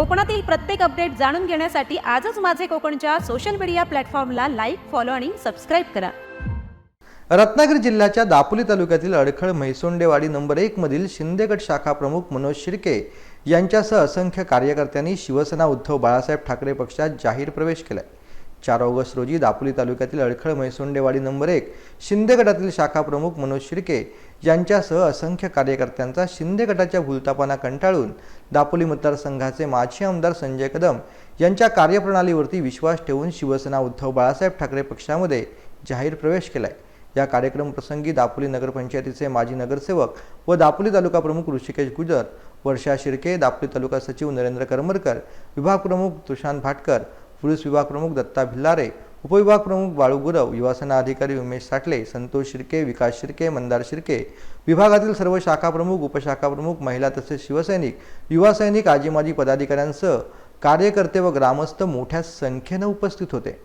कोकणातील प्रत्येक अपडेट जाणून घेण्यासाठी आजच माझे कोकणच्या सोशल मीडिया प्लॅटफॉर्मला लाईक फॉलो आणि सबस्क्राईब करा. रत्नागिरी जिल्ह्याच्या दापोली तालुक्यातील अडखळ म्हैसोंडेवाडी नंबर एक मधील शिंदेगड शाखा प्रमुख मनोज शिर्के यांच्यासह असंख्य कार्यकर्त्यांनी शिवसेना उद्धव बाळासाहेब ठाकरे पक्षात जाहीर प्रवेश केला चार ऑगस्ट रोजी दापोली तालुक्यातील अडखळ म्हैसोंडेवाडी नंबर एक शिंदेगटातील शाखा प्रमुख मनोज शिर्के यांच्यासह असंख्य कार्यकर्त्यांचा शिंदे गटाच्या भूलतापांना कंटाळून दापोली मतदारसंघाचे माजी आमदार संजय कदम यांच्या कार्यप्रणालीवरती विश्वास ठेवून शिवसेना उद्धव बाळासाहेब ठाकरे पक्षामध्ये जाहीर प्रवेश केलाय. या कार्यक्रम प्रसंगी दापोली नगरपंचायतीचे माजी नगरसेवक व दापोली तालुका प्रमुख ऋषिकेश गुजर वर्षा शिर्के दापोली तालुका सचिव नरेंद्र करमरकर विभाग प्रमुख तुषांत भाटकर पोलीस विभाग प्रमुख दत्ता भिल्लारे उपविभाग प्रमुख बाळू गुरव युवासेना अधिकारी उमेश साठले संतोष शिर्के विकास शिर्के मंदार शिर्के विभागातील सर्व शाखा प्रमुख उपशाखा प्रमुख महिला तसेच शिवसैनिक युवा सैनिक आजी माजी पदाधिकाऱ्यांसह कार्यकर्ते व ग्रामस्थ मोठ्या संख्येनं उपस्थित होते.